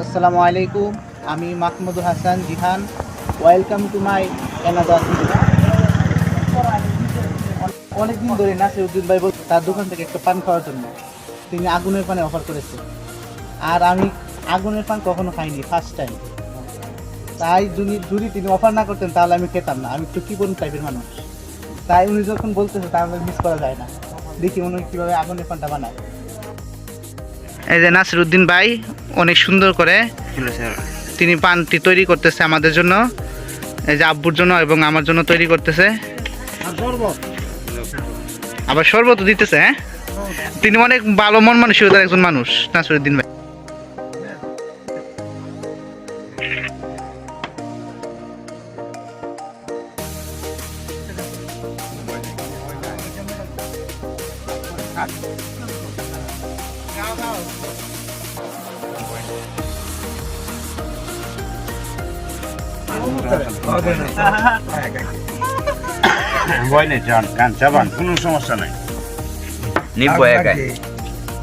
আসসালামু আলাইকুম আমি Mahmudul Hasan Jihan. Welcome to my another অনেকদিন ধরে নাসিরুদ্দিন ভাই বল তার দোকান থেকে একটা পান খাওয়ার জন্য তিনি আগুনের পানে অফার করেছে। আর আমি আগুনের পান কখনো খাইনি ফার্স্ট টাইম তাই যদি যদি তিনি অফার না করতেন তাহলে আমি খেতাম না। আমি একটু কিপন টাইপের মানুষ। তাই উনি যখন বলতেছে তাহলে মিস করা যায় না। দেখি উনি কীভাবে আগুনের পানটা বানায়। এই যে নাসিরুদ্দিন ভাই অনেক সুন্দর করে তিনি পানটি তৈরি করতেছে আমাদের জন্য। এই যে আব্বুর জন্য এবং আমার জন্য তৈরি করতেছে। আবার শরবত দিতেছে হ্যাঁ? তিনি অনেক ভালো মন মানসিকতার একজন মানুষ নাসিরুদ্দিন ভাই। ভয় নেই যান গান চাবান কোনো সমস্যা নাই। নিব্ব একাই।